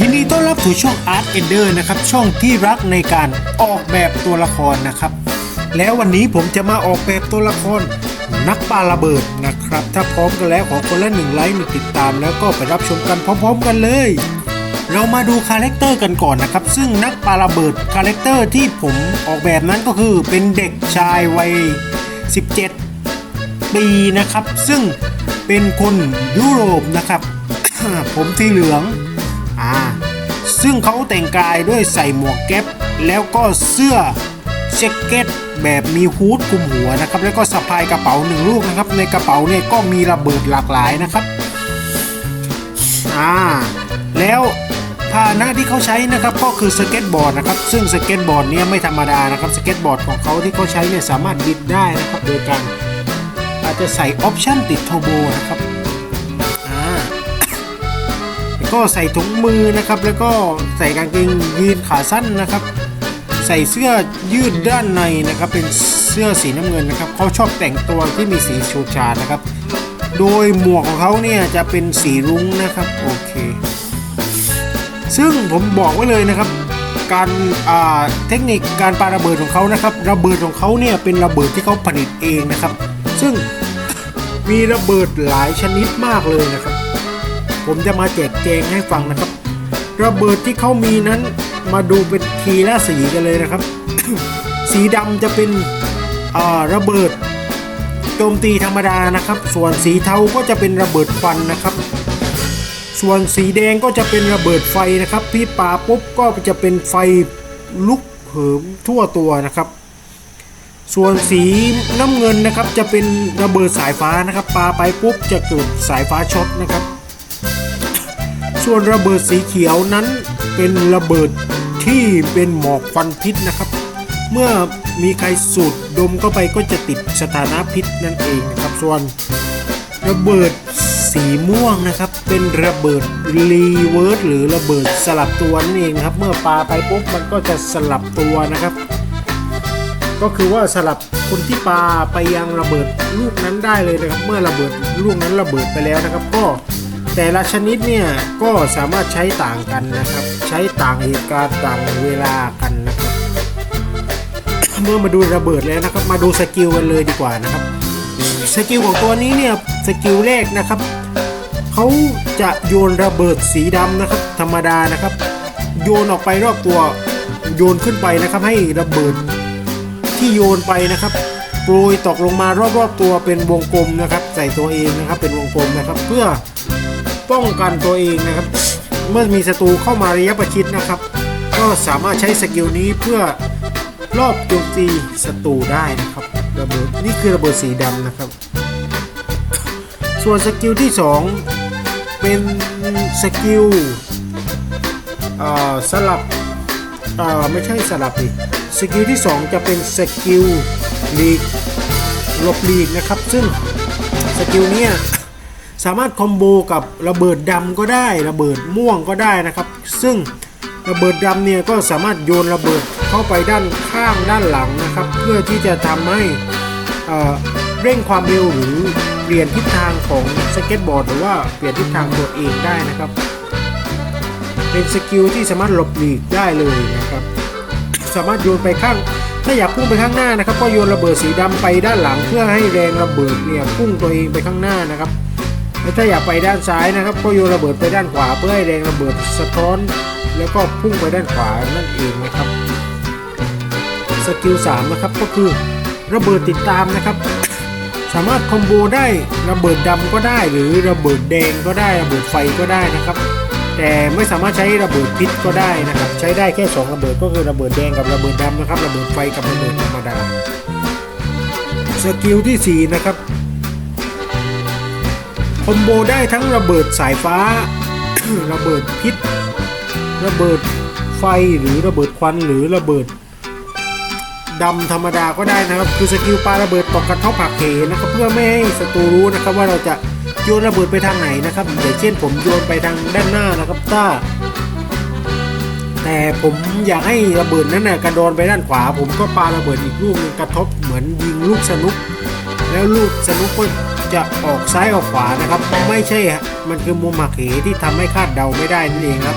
ยินดีต้อนรับสู่ช่อง Art Ender นะครับ ช่องที่รักในการออกแบบตัวละครนะครับ แล้ววันนี้ผมจะมาออกแบบตัวละครนักปาระเบิดนะครับ ถ้าพร้อมกันแล้วขอคนละหนึ่งไลค์หนึ่งติดตาม แล้วก็ไปรับชมกันพร้อมๆกันเลย เรามาดูคาแรคเตอร์กันก่อนนะครับ ซึ่งนักปาระเบิดคาแรคเตอร์ที่ผมออกแบบนั้นก็คือเป็นเด็กชายวัย 17 ปีนะครับ ซึ่งเป็นคนยุโรปนะครับ ผมสีเหลือง อ่าซึ่งเขาแต่งกายด้วยใส่หมวกแก๊ปแล้วก็เสื้อแจ็คเก็ตแบบมีฮูดคลุมหัวนะครับ แล้วก็สะพายกระเป๋าหนึ่งลูกนะครับ ในกระเป๋าเนี่ยก็มีระเบิดหลากหลายนะครับอ่าแล้วพาหนะที่เขาใช้นะครับก็คือสเก็ตบอร์ดนะครับ ซึ่งสเก็ตบอร์ดเนี่ยไม่ธรรมดานะครับสเก็ตบอร์ดของเขาที่เขาใช้เนี่ยสามารถบิดได้นะครับ โดยการอาจจะใส่ออปชั่นติดโทโบนะครับ ก็ใส่ถุงมือนะครับ แล้วก็ใส่กางเกงยีนขาสั้นนะครับ ใส่เสื้อยืดด้านในนะครับ เป็นเสื้อสีน้ำเงินนะครับเขาชอบแต่งตัวที่มีสีชูชาดนะครับ โดยหมวกของเขาเนี่ยจะเป็นสีรุ้งนะครับโอเค ซึ่งผมบอกไว้เลยนะครับ การเทคนิคการปาระเบิดของเขานะครับ ระเบิดของเขาเนี่ยเป็นระเบิดที่เขาผลิตเองนะครับ ซึ่งมีระเบิดหลายชนิดมากเลยนะครับ ผมจะมาแจกแจงให้ฟังนะครับ ระเบิดที่เขามีนั้นมาดูเป็นทีละสีกันเลยนะครับ สีดำจะเป็นระเบิดโจมตีธรรมดานะครับ ส่วนสีเทาก็จะเป็นระเบิดควันนะครับ ส่วนสีแดงก็จะเป็นระเบิดไฟนะครับ พี่ปาปุ๊บก็จะเป็นไฟลุกเหิมทั่วตัวนะครับ ส่วนสีน้ำเงินนะครับจะเป็นระเบิดสายฟ้านะครับปาไปปุ๊บจะเกิดสายฟ้าช็อตนะครับ ส่วนระเบิดสีเขียวนั้นเป็นระเบิดที่เป็นหมอกควันพิษนะครับ เมื่อมีใครสูดดมเข้าไปก็จะติดสถานะพิษนั่นเองนะครับส่วน ระเบิดสีม่วงนะครับ เป็นระเบิดรีเวิร์สหรือระเบิดสลับตัวนั่นเองครับ เมื่อปาไปปุ๊บมันก็จะสลับตัวนะครับ ก็คือว่าสลับคนที่ปาไปยังระเบิดลูกนั้นได้เลยนะครับ เมื่อระเบิดลูกนั้นระเบิดไปแล้วนะครับ ก็ แต่ละชนิดเนี่ยก็สามารถใช้ต่างกันนะครับ ใช้ต่างเหตุการณ์ต่างเวลากันนะครับเมื่อมาดูระเบิดแล้วนะครับ มาดูสกิลกันเลยดีกว่านะครับสกิลของตัวนี้เนี่ยสกิลแรกนะครับเขาจะโยนระเบิดสีดำนะครับ ธรรมดานะครับ โยนออกไปรอบตัวโยนขึ้นไปนะครับ ให้ระเบิดที่โยนไปนะครับโปรยตกลงมารอบๆตัวเป็นวงกลมนะครับ ใส่ตัวเองนะครับ เป็นวงกลมนะครับ เพื่อ ป้องกันตัวเองนะครับ เมื่อมีศัตรูเข้ามาระยะประชิดนะครับ ก็สามารถใช้สกิลนี้เพื่อรอบโจมตีศัตรูได้นะครับระเบิดนี่คือระเบิดสีดำนะครับ ส่วนสกิลที่ 2 เป็นสกิลสลับไม่ใช่สลับดิสกิลที่ 2 จะเป็นสกิลลีกหลบลีกนะครับ ซึ่งสกิลนี้ สามารถคอมโบกับระเบิดดำก็ได้ระเบิดม่วงก็ได้นะครับ ซึ่งระเบิดดำเนี่ยก็สามารถโยนระเบิดเข้าไปด้านข้างด้านหลังนะครับ เพื่อที่จะทำให้เร่งความเร็วหรือเปลี่ยนทิศทางของสเก็ตบอร์ดหรือว่าเปลี่ยนทิศทางตัวเองได้นะครับ เป็นสกิลที่สามารถหลบหลีกได้เลยนะครับ สามารถโยนไปข้าง ถ้าอยากพุ่งไปข้างหน้านะครับ ก็โยนระเบิดสีดำไปด้านหลัง เพื่อให้แรงระเบิดเนี่ยพุ่งตัวเองไปข้างหน้านะครับ และถ้าอยากไปด้านซ้ายนะครับก็โยนระเบิดไปด้านขวา เพื่อให้แรงระเบิดสะท้อน แล้วก็พุ่งไปด้านขวานั่นเองนะครับสกิล3นะครับก็คือระเบิดติดตามนะครับ สามารถคอมโบได้ระเบิดดำก็ได้ หรือระเบิดแดงก็ได้ระเบิดไฟก็ได้นะครับ แต่ไม่สามารถใช้ระเบิดพิษก็ได้นะครับ ใช้ได้แค่ 2 ระเบิดก็คือระเบิดแดงกับระเบิดดำนะครับ ระเบิดไฟกับระเบิดธรรมดาสกิลที่4นะครับ คอมโบได้ทั้งระเบิดสายฟ้า ระเบิดพิษ ระเบิดไฟหรือระเบิดควันหรือระเบิดดำธรรมดาก็ได้นะครับ คือสกิลปาระเบิดตกกระทบผักเหนะครับเพื่อไม่ให้ศัตรูรู้นะครับว่าเราจะโยนระเบิดไปทางไหนนะครับอย่างเช่นผมโยนไปทางด้านหน้านะครับถ้าแต่ผมอยากให้ระเบิดนั้นน่ะกระโดนไปด้านขวา ผมก็ปาระเบิดอีกลูกนึงกระทบเหมือนยิงลูกสนุก แล้วลูกสนุกก็ จะออกซ้ายออกขวานะครับ ไม่ใช่ฮะมันคือมุมหักเหที่ทำให้คาดเดาไม่ได้นั่นเองครับ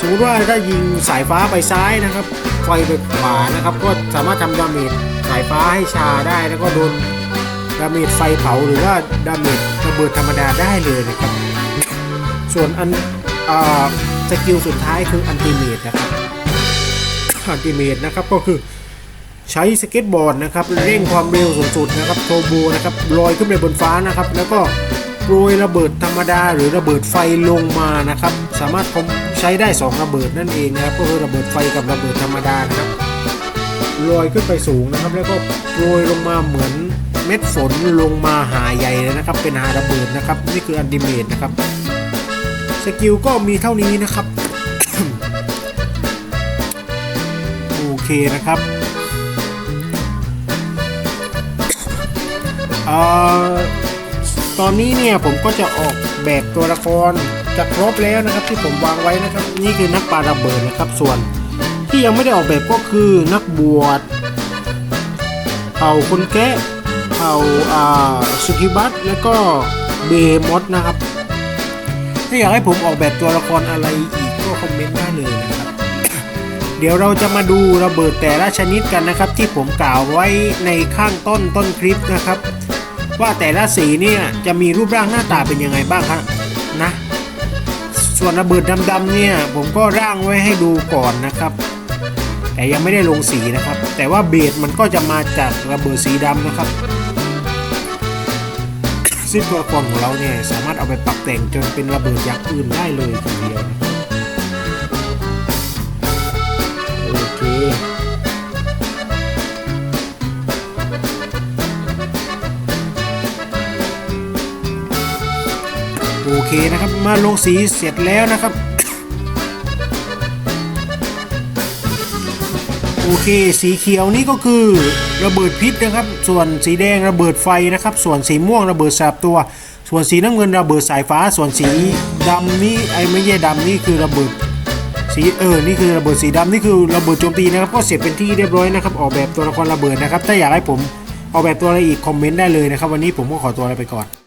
สมมติว่าถ้ายิงสายฟ้าไปซ้ายนะครับ ไฟไปขวานะครับ ก็สามารถทำดาเมจสายฟ้าให้ชาได้แล้วก็โดนดาเมจไฟเผาหรือว่าดาเมจระเบิดธรรมดาได้เลยนะครับ ส่วนอันอสกิลสุดท้ายคืออันติเมตนะครับอันติเมตนะครับก็คือ ใช้สเก็ตบอร์ดนะครับเร่งความเร็วสูงสุดนะครับโทโบนะครับลอยขึ้นไปบนฟ้านะครับ แล้วก็โปรยระเบิดธรรมดาหรือระเบิดไฟลงมานะครับ สามารถใช้ได้ 2 ระเบิดนั่นเองนะครับก็คือระเบิดไฟกับระเบิดธรรมดานะครับลอยขึ้นไปสูงนะครับ แล้วก็โปรยลงมาเหมือนเม็ดฝนลงมาหาใหญ่เลยนะครับ เป็นหาระเบิดนะครับ นี่คืออันติเมตนะครับสกิลก็มีเท่านี้นะครับ โอเคนะครับ ตอนนี้เนี่ยผมก็จะออกแบบตัวละครจะครบแล้วนะครับที่ผมวางไว้นะครับ นี่คือนักปาระเบิดนะครับ ส่วนที่ยังไม่ได้ออกแบบก็คือนักบวชเผ่าคนแกะเผ่าอ่าสุกิบัตแล้วก็เบมอสนะครับ ถ้าอยากให้ผมออกแบบตัวละครอะไรอีกก็คอมเมนต์ได้เลยนะครับ เดี๋ยวเราจะมาดูระเบิดแต่ละชนิดกันนะครับ ที่ผมกล่าวไว้ในข้างต้นต้นคลิปนะครับ ว่าแต่ละสีเนี่ยจะมีรูปร่างหน้าตาเป็นยังไงบ้างครับนะ ส่วนระเบิดดำๆเนี่ยผมก็ร่างไว้ให้ดูก่อนนะครับ แต่ยังไม่ได้ลงสีนะครับ แต่ว่าเบสมันก็จะมาจากระเบิดสีดำนะครับซึ่งตัวละครของเราเนี่ยสามารถเอาไปปรับแต่งจนเป็นระเบิดอย่างอื่นได้เลยทีเดียว เคนะครับมาลงสีเสร็จแล้วนะครับ โอเคสีเขียวนี่ก็คือระเบิดพิษนะครับ ส่วนสีแดงระเบิดไฟนะครับ ส่วนสีม่วงระเบิดแสบตัว ส่วนสีน้ำเงินระเบิดสายฟ้า ส่วนสีดำนี่ไอ้ไม่ใช่ดำนี่คือระเบิดสีเออ นี่คือระเบิดสีดำนี่คือระเบิดโจมตีนะครับ ก็เสร็จเป็นที่เรียบร้อยนะครับ ออกแบบตัวละครระเบิดนะครับ ถ้าอยากให้ผมออกแบบตัวอะไรอีกคอมเมนต์ได้เลยนะครับ วันนี้ผมก็ขอตัวลาไปก่อน